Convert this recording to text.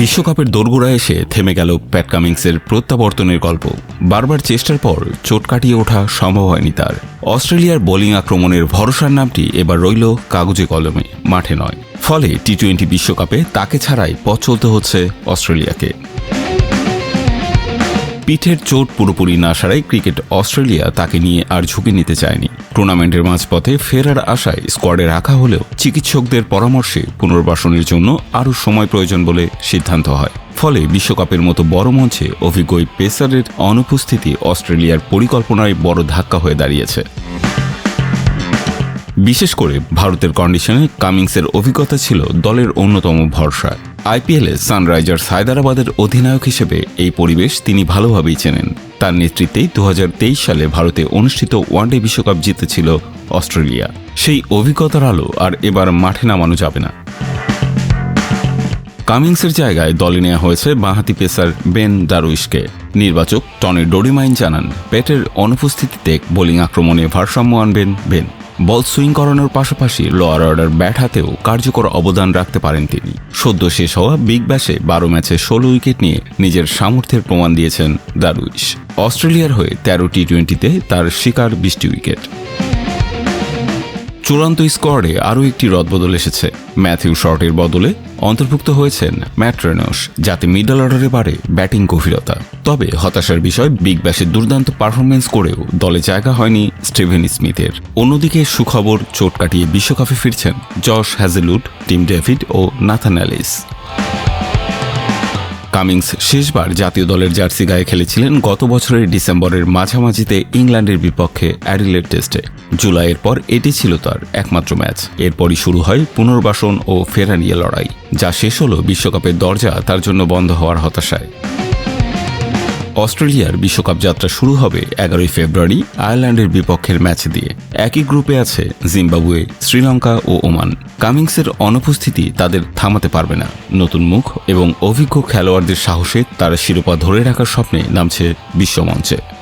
বিশ্বকাপের দোরগোড়া এসে থেমে গেল প্যাট কামিংসের প্রত্যাবর্তনের গল্প। বারবার চেষ্টার পর চোট কাটিয়ে ওঠা সম্ভব হয়নি তার। অস্ট্রেলিয়ার বোলিং আক্রমণের ভরসার নামটি এবার রইল কাগজে কলমে, মাঠে নয়। ফলে টি টোয়েন্টি বিশ্বকাপে তাকে ছাড়াই পথ চলতে হচ্ছে অস্ট্রেলিয়াকে। পিঠের চোট পুরোপুরি না সারাই ক্রিকেট অস্ট্রেলিয়া তাকে নিয়ে আর ঝুঁকি নিতে চায়নি। টুর্নামেন্টের মাঝপথে ফেরার আশায় স্কোয়াডে রাখা হলেও চিকিৎসকদের পরামর্শে পুনর্বাসনের জন্য আরও সময় প্রয়োজন বলে সিদ্ধান্ত হয়। ফলে বিশ্বকাপের মতো বড় মঞ্চে অভিজ্ঞ পেসারের অনুপস্থিতি অস্ট্রেলিয়ার পরিকল্পনায় বড় ধাক্কা হয়ে দাঁড়িয়েছে। বিশেষ করে ভারতের কন্ডিশনে কামিংসের অভিজ্ঞতা ছিল দলের অন্যতম ভরসা। আইপিএলে সানরাইজার্স হায়দরাবাদের অধিনায়ক হিসেবে এই পরিবেশ তিনি ভালোভাবেই চেনেন। তার নেতৃত্বেই দু হাজার তেইশ সালে ভারতে অনুষ্ঠিত ওয়ানডে বিশ্বকাপ জিতেছিল অস্ট্রেলিয়া। সেই অভিজ্ঞতার আলো আর এবার মাঠে নামানো যাবে না। কামিংসের জায়গায় দলে নেওয়া হয়েছে বাঁহাতি পেসার বেন দারুইশকে। নির্বাচক টনি ডোরিমাইন জানান পেটের অনুপস্থিতিতে বোলিং আক্রমণে ভারসাম্য আনবেন বেন। বল সুইং করানোর পাশাপাশি লোয়ার অর্ডার ব্যাট হাতেও কার্যকর অবদান রাখতে পারেন তিনি। সদ্য শেষ হওয়া বিগ ব্যাশে বারো ম্যাচে ষোলো উইকেট নিয়ে নিজের সামর্থ্যের প্রমাণ দিয়েছেন দারুইশ। অস্ট্রেলিয়ার হয়ে তেরো টি টোয়েন্টিতে তার শিকার বিশটি উইকেট। চূড়ান্ত স্কোয়াডে আরও একটি রদবদল এসেছে। ম্যাথিউ শর্টের বদলে অন্তর্ভুক্ত হয়েছেন ম্যাট্রেনস যাতে মিডল অর্ডারে বাড়ে ব্যাটিং গভীরতা। তবে হতাশার বিষয়, বিগ ব্যাশের দুর্দান্ত পারফরমেন্স করেও দলে জায়গা হয়নি স্টিভেন স্মিথের। অন্যদিকে সুখবর, চোট কাটিয়ে বিশ্বকাপে ফিরছেন জশ হ্যাজেলুড টিম ডেভিড ও নাথান অ্যালিস। কামিংস শেষবার জাতীয় দলের জার্সি গায়ে খেলেছিলেন গত বছরের ডিসেম্বরের মাঝামাঝিতে ইংল্যান্ডের বিপক্ষে অ্যাডিলেড টেস্টে। জুলাইয়ের পর এটি ছিল তার একমাত্র ম্যাচ। এরপরই শুরু হয় পুনর্বাসন ও ফেরা নিয়ে লড়াই, যা শেষ হল বিশ্বকাপের দরজা তার জন্য বন্ধ হওয়ার হতাশায়। অস্ট্রেলিয়ার বিশ্বকাপ যাত্রা শুরু হবে এগারোই ফেব্রুয়ারি আয়ারল্যান্ডের বিপক্ষের ম্যাচ দিয়ে। একই গ্রুপে আছে জিম্বাবুয়ে, শ্রীলঙ্কা ও ওমান। কামিংসের অনুপস্থিতি তাদের থামাতে পারবে না। নতুন মুখ এবং অভিজ্ঞ খেলোয়াড়দের সাহসে তারা শিরোপা ধরে রাখার স্বপ্নে নামছে বিশ্বমঞ্চে।